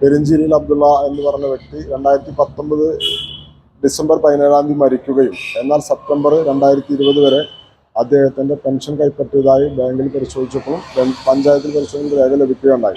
പെരിഞ്ചേരിയിൽ അബ്ദുള്ള എന്ന് പറഞ്ഞ വ്യക്തി രണ്ടായിരത്തി പത്തൊമ്പത് ഡിസംബർ പതിനേഴാം തീയതി മരിക്കുകയും എന്നാൽ സെപ്റ്റംബർ രണ്ടായിരത്തി ഇരുപത് വരെ അദ്ദേഹത്തിന്റെ പെൻഷൻ കൈപ്പറ്റിയതായി ബാങ്കിൽ പരിശോധിച്ചപ്പോൾ പഞ്ചായത്തിൽ പരിശോധന രേഖ ലഭിക്കുകയുണ്ടായി.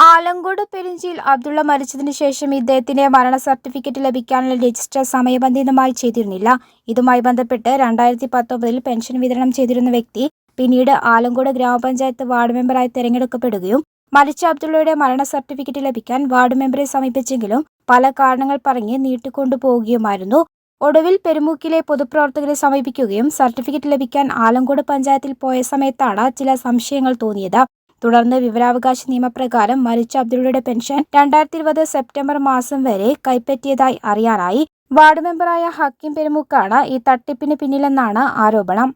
ആലങ്കോട് പെരിഞ്ചിയിൽ അബ്ദുള്ള മരിച്ചതിനു ശേഷം ഇദ്ദേഹത്തിന്റെ മരണ സർട്ടിഫിക്കറ്റ് ലഭിക്കാനുള്ള രജിസ്റ്റർ സമയബന്ധിതമായി ചെയ്തിരുന്നില്ല. ഇതുമായി ബന്ധപ്പെട്ട് രണ്ടായിരത്തി പത്തൊമ്പതിൽ പെൻഷൻ വിതരണം ചെയ്തിരുന്ന വ്യക്തി പിന്നീട് ആലങ്കോട് ഗ്രാമപഞ്ചായത്ത് വാർഡ് മെമ്പറായി തെരഞ്ഞെടുക്കപ്പെടുകയും മരിച്ച അബ്ദുള്ളയുടെ മരണ സർട്ടിഫിക്കറ്റ് ലഭിക്കാൻ വാർഡ് മെമ്പറെ സമീപിച്ചെങ്കിലും പല കാരണങ്ങൾ പറഞ്ഞ് നീട്ടിക്കൊണ്ടുപോവുകയുമായിരുന്നു. ഒടുവിൽ പെരുമൂക്കിലെ പൊതുപ്രവർത്തകരെ സമീപിക്കുകയും സർട്ടിഫിക്കറ്റ് ലഭിക്കാൻ ആലങ്കോട് പഞ്ചായത്തിൽ പോയ സമയത്താണ് ചില സംശയങ്ങൾ തോന്നിയത്. തുടർന്ന് വിവരാവകാശ നിയമപ്രകാരം മരിച്ച അബ്ദുള്ളയുടെ പെൻഷൻ രണ്ടായിരത്തി ഇരുപത് സെപ്റ്റംബർ മാസം വരെ കൈപ്പറ്റിയതായി അറിയാനായി. വാർഡ് മെമ്പറായ ഹക്കിം പെരുമുക്കാണ് ഈ തട്ടിപ്പിന് പിന്നിലെന്നാണ് ആരോപണം.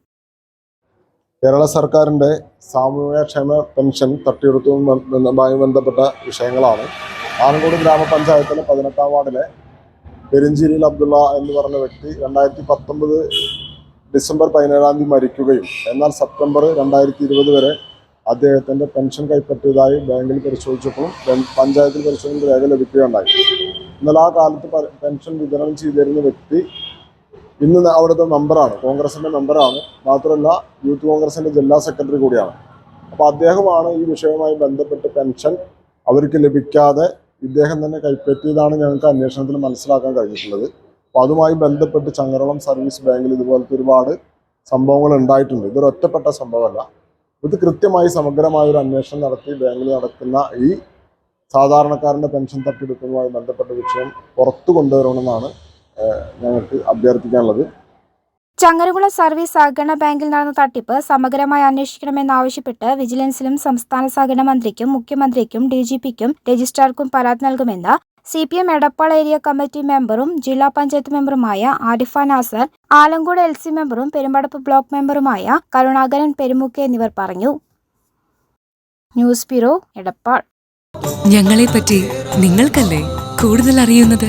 കേരള സർക്കാരിന്റെ സാമൂഹ്യക്ഷേമ പെൻഷൻ തട്ടിയെടുത്തുമായി ബന്ധപ്പെട്ട വിഷയങ്ങളാണ്. ആലങ്കോട് ഗ്രാമപഞ്ചായത്തിലെ പതിനെട്ടാം വാർഡിലെ പെരിഞ്ചേരിയിൽ അബ്ദുള്ള എന്ന് പറഞ്ഞ വ്യക്തി രണ്ടായിരത്തി പത്തൊമ്പത് ഡിസംബർ പതിനേഴാം തീയതി മരിക്കുകയും എന്നാൽ സെപ്റ്റംബർ രണ്ടായിരത്തി ഇരുപത് വരെ അദ്ദേഹത്തിന്റെ പെൻഷൻ കൈപ്പറ്റിയതായി ബാങ്കിൽ പരിശോധിച്ചപ്പോൾ പഞ്ചായത്തിൽ പരിശോധന രേഖ ലഭിക്കുകയുണ്ടായി. എന്നാൽ ആ കാലത്ത് പെൻഷൻ വിതരണം ചെയ്തിരുന്ന വ്യക്തി ഇന്ന് അവിടുത്തെ മെമ്പറാണ്. കോൺഗ്രസിന്റെ മെമ്പറാണ്. മാത്രമല്ല യൂത്ത് കോൺഗ്രസിന്റെ ജില്ലാ സെക്രട്ടറി കൂടിയാണ്. അപ്പോൾ അദ്ദേഹമാണ് ഈ വിഷയവുമായി ബന്ധപ്പെട്ട് പെൻഷൻ അവർക്ക് ലഭിക്കാതെ ഇദ്ദേഹം തന്നെ കൈപ്പറ്റിയതാണ് ഞങ്ങൾക്ക് അന്വേഷണത്തിൽ മനസ്സിലാക്കാൻ കഴിഞ്ഞിട്ടുള്ളത്. അപ്പോൾ അതുമായി ബന്ധപ്പെട്ട് ചങ്ങരളം സർവീസ് ബാങ്കിൽ ഇതുപോലത്തെ ഒരുപാട് സംഭവങ്ങൾ ഉണ്ടായിട്ടുണ്ട്. ഇതൊരു ഒറ്റപ്പെട്ട സംഭവമല്ല. ഇത് കൃത്യമായി സമഗ്രമായ ഒരു അന്വേഷണം നടത്തി ബാങ്കിൽ നടക്കുന്ന ഈ സാധാരണക്കാരന്റെ പെൻഷൻ തട്ടിയെടുക്കുന്നതുമായി ബന്ധപ്പെട്ട വിഷയം പുറത്തു കൊണ്ടുവരണമെന്നാണ് ഞങ്ങൾക്ക് അഭ്യർത്ഥിക്കാനുള്ളത്. ചങ്ങരകുളം സർവീസ് സഹകരണ ബാങ്കിൽ നടന്ന തട്ടിപ്പ് സമഗ്രമായി അന്വേഷിക്കണമെന്നാവശ്യപ്പെട്ട് വിജിലൻസിലും സംസ്ഥാന സഹകരണ മന്ത്രിക്കും മുഖ്യമന്ത്രിക്കും ഡി ജി പിക്കും രജിസ്ട്രാർക്കും പരാതി നൽകുമെന്ന് C P M Edappal area committee member ജില്ലാ panchayat മെമ്പറുമായ Arifa Nasar Alangode L C member Perumpadappu block മെമ്പറുമായ Karunakaran Perumukku എന്നിവർ പറഞ്ഞു. News bureau Edappal. ഞങ്ങളെപ്പറ്റി നിങ്ങൾക്കല്ലേ കൂടുതൽ അറിയുന്നത്?